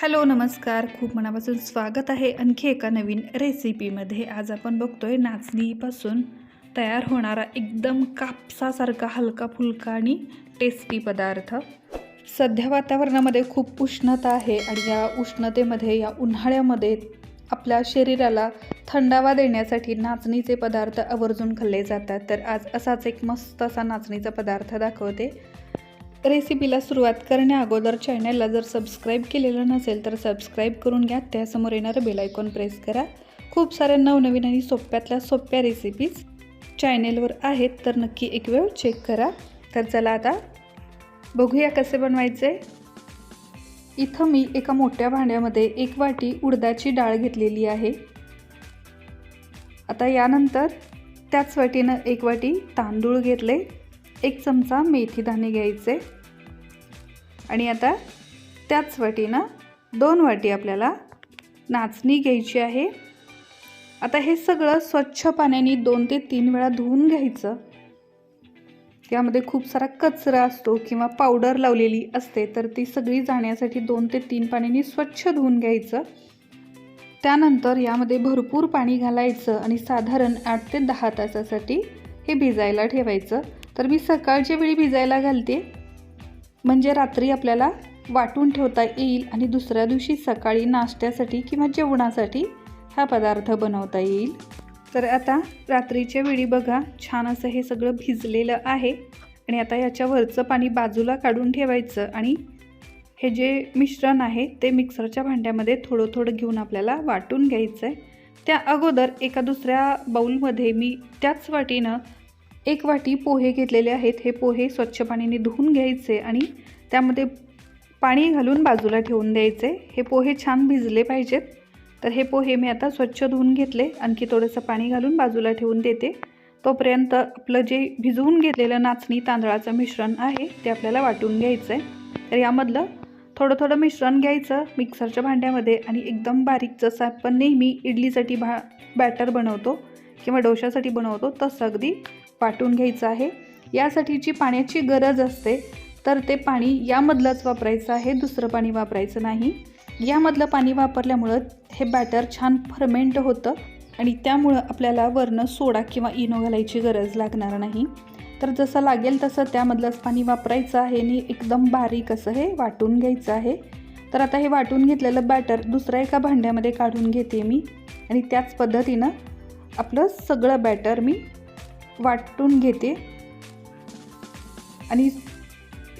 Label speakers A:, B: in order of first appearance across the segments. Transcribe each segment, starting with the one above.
A: Hello नमस्कार. खूप मनापासून स्वागत आहे आणखी एका नवीन रेसिपीमध्ये. आज आपण बघतोय नाचणीपासून तयार होणारा एकदम कापसासारखा हलका फुलका आणि टेस्टी पदार्थ. सध्या वातावरणामध्ये खूप उष्णता आहे आणि या उष्णतेमध्ये या उन्हाळ्यामध्ये आपल्या शरीराला थंडावा देण्यासाठी नाचणीचे पदार्थ आवर्जून खाल्ले जातात. तर आज असाच एक मस्त असा नाचणीचा पदार्थ दाखवते. रेसिपीला सुरुवात करण्या अगोदर चॅनलला जर सबस्क्राईब केलेलं नसेल तर सबस्क्राईब करून घ्या. त्यासमोर येणारं बेलायकॉन प्रेस करा. खूप साऱ्या नवनवीन आणि सोप्यातल्या सोप्या रेसिपीज चॅनेलवर आहेत तर नक्की एक वेळ चेक करा. तर चला आता बघूया कसे बनवायचे. इथं मी एका मोठ्या भांड्यामध्ये एक वाटी उडदाची डाळ घेतलेली आहे. आता यानंतर त्याच वाटीनं एक वाटी तांदूळ घेतले. एक चमचा मेथी दाणे घ्यायचे. आणि आता त्याच वाटीनं दोन वाटी आपल्याला नाचणी घ्यायची आहे. आता हे सगळं स्वच्छ पाण्याने दोन ते तीन वेळा धुवून घ्यायचं. यामध्ये खूप सारा कचरा असतो किंवा पावडर लावलेली असते तर ती सगळी जाण्यासाठी दोन ते तीन पाण्याने स्वच्छ धुवून घ्यायचं. त्यानंतर यामध्ये भरपूर पाणी घालायचं आणि साधारण आठ ते दहा तासासाठी हे भिजायला ठेवायचं. तर मी सकाळच्या वेळी भिजायला घालते. म्हणजे रात्री आपल्याला वाटून ठेवता येईल आणि दुसऱ्या दिवशी सकाळी नाश्त्यासाठी किंवा जेवणासाठी हा पदार्थ बनवता येईल. तर आता रात्रीच्या वेळी बघा छान असं हे सगळं भिजलेलं आहे. आणि आता याच्यावरचं पाणी बाजूला काढून ठेवायचं आणि हे जे मिश्रण आहे ते मिक्सरच्या भांड्यामध्ये थोडं थोडं घेऊन आपल्याला वाटून घ्यायचं आहे त्या अगोदर एका दुसऱ्या बाऊलमध्ये मी त्याच वाटीनं एक वाटी पोहे घेतलेले आहेत. हे पोहे स्वच्छ पाण्याने धुवून घ्यायचे आणि त्यामध्ये पाणी घालून बाजूला ठेवून द्यायचे. हे पोहे छान भिजले पाहिजेत. तर हे पोहे मी आता स्वच्छ धुवून घेतले. आणखी थोडंसं पाणी घालून बाजूला ठेवून देते. तोपर्यंत आपलं जे भिजवून घेतलेलं नाचणी तांदळाचं मिश्रण आहे ते आपल्याला वाटून घ्यायचं आहे तर यामधलं थोडं थोडं मिश्रण घ्यायचं मिक्सरच्या भांड्यामध्ये आणि एकदम बारीक जसं आपण नेहमी इडलीसाठी भा बॅटर बनवतो किंवा डोशासाठी बनवतो तसं अगदी वाटून घ्यायचं आहे. यासाठी जी पाण्याची गरज असते. तर ते पाणी यामधलंच वापरायचं आहे. दुसरं पाणी वापरायचं नाही. यामधलं पाणी वापरल्यामुळं हे बॅटर छान फर्मेंट होतं आणि त्यामुळं आपल्याला वरनं सोडा किंवा इनो घालायची गरज लागणार नाही. तर जसं लागेल तसं त्यामधलंच पाणी वापरायचं आहे आणि एकदम बारीक असं हे वाटून घ्यायचं आहे. तर आता हे वाटून घेतलेलं बॅटर दुसऱ्या एका भांड्यामध्ये काढून घेते मी आणि त्याच पद्धतीनं आपलं सगळं बॅटर मी वाटून घेते. आणि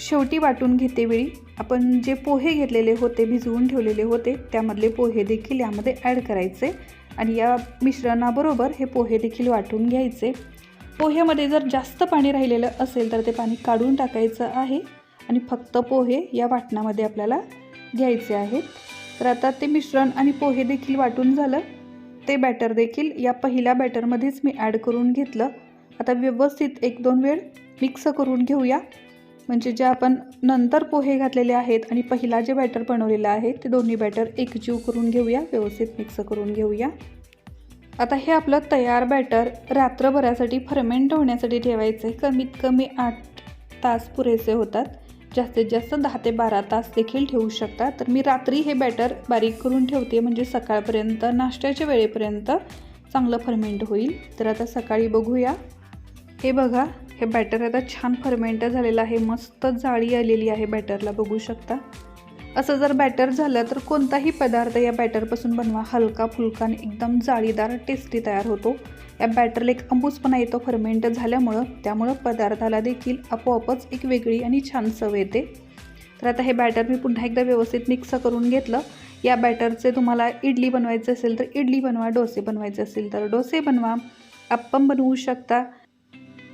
A: शेवटी वाटून घेते वेळी आपण जे पोहे घेतलेले होते भिजवून ठेवलेले होते त्यामधले पोहे देखील यामध्ये ॲड करायचे. आणि या मिश्रणाबरोबर हे पोहे देखील वाटून घ्यायचे. पोह्यामध्ये जर जास्त पाणी राहिलेलं असेल तर ते पाणी काढून टाकायचं आहे. आणि फक्त पोहे या वाटणामध्ये आपल्याला घ्यायचे आहेत. तर आता ते मिश्रण आणि पोहे देखील वाटून झालं. ते बॅटर देखील या पहिल्या बॅटरमध्येच मी ॲड करून घेतलं. आता व्यवस्थित एक दोन वेळ मिक्स करून घेऊया. म्हणजे जे आपण नंतर पोहे घातलेले आहेत आणि पहिला जे बॅटर बनवलेलं आहे ते दोन्ही बॅटर एकजीव करून घेऊया व्यवस्थित मिक्स करून घेऊया. आता हे आपलं तयार बॅटर रात्रभरासाठी फर्मेंट होण्यासाठी ठेवायचं आहे कमीत कमी आठ तास पुरेसे होतात. जास्तीत जास्त दहा ते बारा तास देखील ठेवू शकता. तर मी रात्री हे बॅटर बारीक करून ठेवते. म्हणजे सकाळपर्यंत नाश्त्याच्या वेळेपर्यंत चांगलं फर्मेंट होईल. तर आता सकाळी बघूया. हे बघा हे बॅटर आता छान फर्मेंट झालेलं आहे. मस्त जाळी आलेली आहे बॅटरला बघू शकता. असं जर बॅटर झालं तर कोणताही पदार्थ या बॅटरपासून बनवा. हलका फुलका आणि एकदम जाळीदार टेस्टी तयार होतो. या बॅटरला एक अंबूसपणा येतो. फर्मेंट झाल्यामुळं त्यामुळं पदार्थाला देखील आपोआपच एक वेगळी आणि छान चव येते. तर आता हे बॅटर मी पुन्हा एकदा व्यवस्थित मिक्स करून घेतलं. या बॅटरचे तुम्हाला इडली बनवायचं असेल तर इडली बनवा. डोसे बनवायचे असेल तर डोसे बनवा. अप्पम बनवू शकता.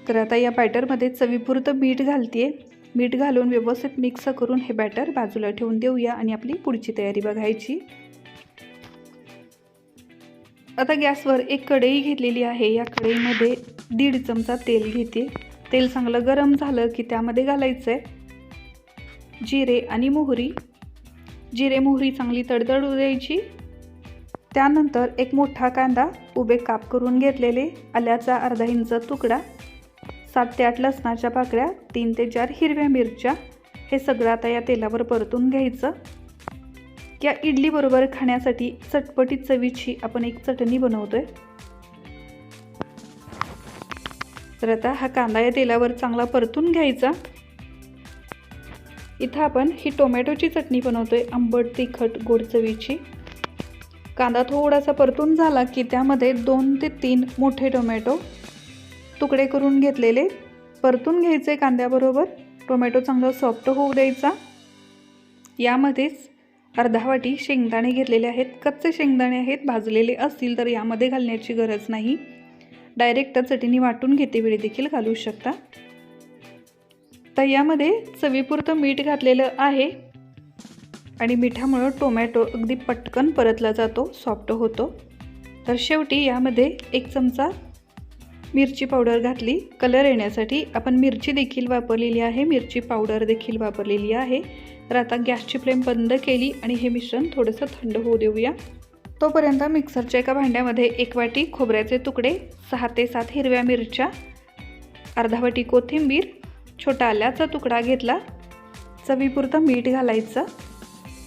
A: तर आता या बॅटरमध्ये चवीपुरतं मीठ घालते मीठ घालून व्यवस्थित मिक्स करून हे बॅटर बाजूला ठेवून देऊया आणि आपली पुढची तयारी बघायची. आता गॅसवर एक कढई घेतलेली आहे. या कढईमध्ये दीड चमचा तेल घेते तेल चांगलं गरम झालं की त्यामध्ये घालायचं आहे जिरे आणि मोहरी. जिरे मोहरी चांगली तडतडू द्यायची. त्यानंतर एक मोठा कांदा उभे काप करून घेतलेले. आल्याचा अर्धा इंच तुकडा. सात ते आठ लसणाच्या पाकळ्या तीन ते चार हिरव्या मिरच्या हे सगळं आता या तेलावर परतून घ्यायचं. या इडलीबरोबर खाण्यासाठी चटपटीत चवीची आपण एक चटणी बनवतोय. तर आता हा कांदा या तेलावर चांगला परतून घ्यायचा. इथं आपण ही टोमॅटोची चटणी बनवतोय आंबट तिखट गोड चवीची. कांदा थोडासा परतून झाला की त्यामध्ये दोन ते तीन मोठे टोमॅटो तुकडे करून घेतलेले. परतून घ्यायचे कांद्याबरोबर. टोमॅटो चांगला सॉफ्ट होऊ द्यायचा. यामध्येच अर्धा वाटी शेंगदाणे घेतलेले आहेत. कच्चे शेंगदाणे आहेत. भाजलेले असतील तर यामध्ये घालण्याची गरज नाही. डायरेक्ट चटणी वाटून घेते. वेळी देखील घालू शकता. तर यामध्ये चवीपुरतं मीठ घातलेलं आहे. आणि मिठामुळं टोमॅटो अगदी पटकन परतला जातो. सॉफ्ट होतो. तर शेवटी यामध्ये एक चमचा मिरची पावडर घातली. कलर येण्यासाठी आपण मिरची देखील वापरलेली आहे. मिरची पावडर देखील वापरलेली आहे. तर आता गॅसची फ्लेम बंद केली आणि हे मिश्रण थोडंसं थंड होऊ देऊया. तोपर्यंत मिक्सरच्या एका भांड्यामध्ये एक वाटी खोबऱ्याचे तुकडे सहा ते सात हिरव्या मिरच्या अर्धा वाटी कोथिंबीर छोटा आल्याचा तुकडा घेतला चवीपुरतं मीठ घालायचं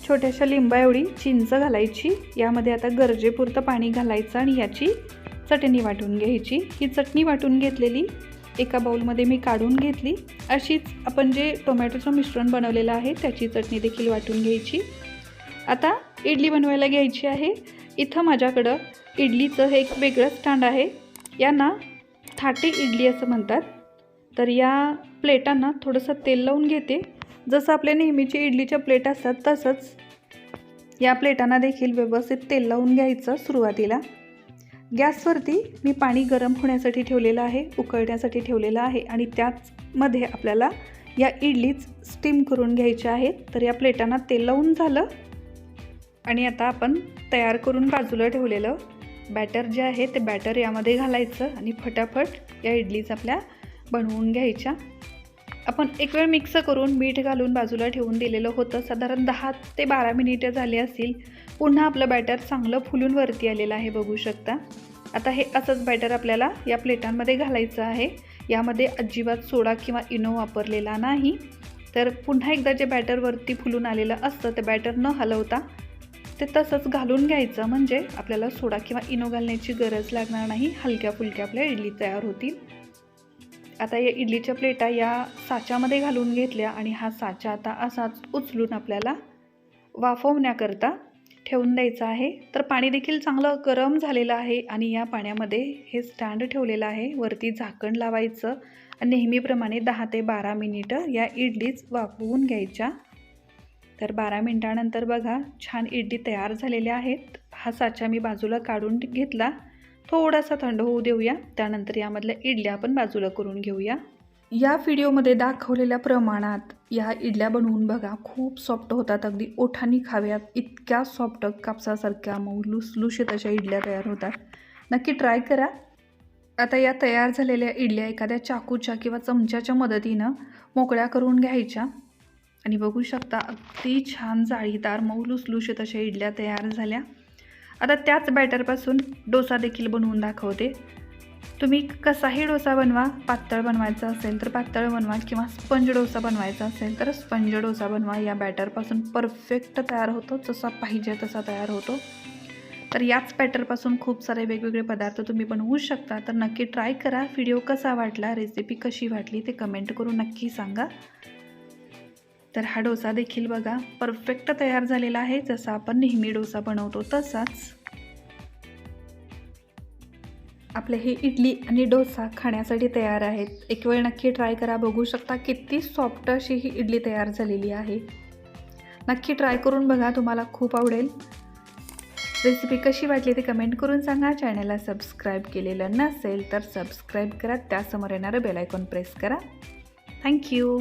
A: छोट्याशा लिंबा एवढी चिंच घालायची यामध्ये आता गरजेपुरतं पाणी घालायचं आणि याची चटणी वाटून घ्यायची. ही चटणी वाटून घेतलेली एका बाऊलमध्ये मी काढून घेतली. अशीच आपण जे टोमॅटोचं मिश्रण बनवलेलं आहे त्याची चटणी देखील वाटून घ्यायची. आता इडली बनवायला घ्यायची आहे. इथं माझ्याकडं इडलीचं हे एक वेगळं स्टँड आहे. यांना थाटे इडली असं म्हणतात. तर या प्लेटांना थोडंसं तेल लावून घेते. जसं आपल्या नेहमीचे इडलीच्या प्लेट असतात तसंच या प्लेटांना देखील व्यवस्थित तेल लावून घ्यायचं सुरुवातीला. गॅसवरती मी पाणी गरम होण्यासाठी ठेवलेलं आहे उकळण्यासाठी ठेवलेलं आहे आणि त्याचमध्ये आपल्याला या इडलीच स्टीम करून घ्यायच्या आहेत. तर या प्लेटांना तेल लावून झालं. आणि आता आपण तयार करून बाजूला ठेवलेलं बॅटर जे आहे ते बॅटर यामध्ये घालायचं आणि फटाफट या इडलीच आपल्या बनवून घ्यायच्या. आपण एक वेळ मिक्स करून मीठ घालून बाजूला ठेवून दिलेलं होतं. साधारण दहा ते बारा मिनिटं झाली असतील. पुन्हा आपलं बॅटर चांगलं फुलून वरती आलेलं आहे बघू शकता. आता हे असंच बॅटर आपल्याला या प्लेटांमध्ये घालायचं आहे. यामध्ये अजिबात सोडा किंवा इनो वापरलेला नाही. तर पुन्हा एकदा जे बॅटर वरती फुलून आलेलं असतं ते बॅटर न हलवता ते तसंच घालून घ्यायचं. म्हणजे आपल्याला सोडा किंवा इनो घालण्याची गरज लागणार नाही. हलक्या फुलक्या आपल्या इडली तयार होतील. आता या इडलीच्या प्लेटा या साच्यामध्ये घालून घेतल्या आणि हा साचा आता असाच उचलून आपल्याला वाफवण्याकरता ठेवून द्यायचं आहे. तर पाणी देखील चांगलं गरम झालेलं आहे आणि या पाण्यामध्ये हे स्टँड ठेवलेलं आहे. वरती झाकण लावायचं. आणि नेहमीप्रमाणे दहा ते बारा मिनिटं या इडलीच वाफवून घ्यायच्या. तर बारा मिनटानंतर बघा छान इडली तयार झालेल्या आहेत. हा साचा मी बाजूला काढून घेतला. थोडासा थंड होऊ देऊया. त्यानंतर यामधल्या इडल्या आपण बाजूला करून घेऊया. या व्हिडिओमध्ये दाखवलेल्या प्रमाणात या इडल्या बनवून बघा. खूप सॉफ्ट होतात. अगदी ओठानी खाव्यात. इतक्या सॉफ्ट कापसासारख्या मऊ लुसलुशीत अशा इडल्या तयार होतात. नक्की ट्राय करा. आता या तयार झालेल्या इडल्या एखाद्या चाकूच्या किंवा चमच्याच्या मदतीनं मोकळ्या करून घ्यायच्या. आणि बघू शकता अगदी छान जाळीदार मऊ लुसलुशीत अशा इडल्या तयार झाल्या. आता त्याच बॅटरपासून डोसा देखील बनवून दाखवते. तुम्ही कसाही डोसा बनवा पातळ बनवायचा असेल तर पातळ बनवा किंवा स्पंज डोसा बनवायचा असेल तर स्पंज डोसा बनवा. या बॅटरपासून परफेक्ट तयार होतो जसा पाहिजे तसा तयार होतो. तर याच बॅटरपासून खूप सारे वेगवेगळे पदार्थ तुम्ही बनवू शकता. तर नक्की ट्राय करा. व्हिडिओ कसा वाटला रेसिपी कशी वाटली ते कमेंट करून नक्की सांगा. तर हा डोसा देखील बघा परफेक्ट तयार झालेला आहे. जसा आपण नेहमी डोसा बनवतो तसाच. आपले हे इडली आणि डोसा खाण्यासाठी तयार आहेत. एक वेळ नक्की ट्राय करा. बघू शकता किती सॉफ्ट अशी ही इडली तयार झालेली आहे. नक्की ट्राय करून बघा तुम्हाला खूप आवडेल. रेसिपी कशी वाटली ते कमेंट करून सांगा. चॅनलला सबस्क्राईब केलेलं नसेल तर सबस्क्राईब करा. त्यासमोर येणारं बेलायकॉन प्रेस करा. थँक्यू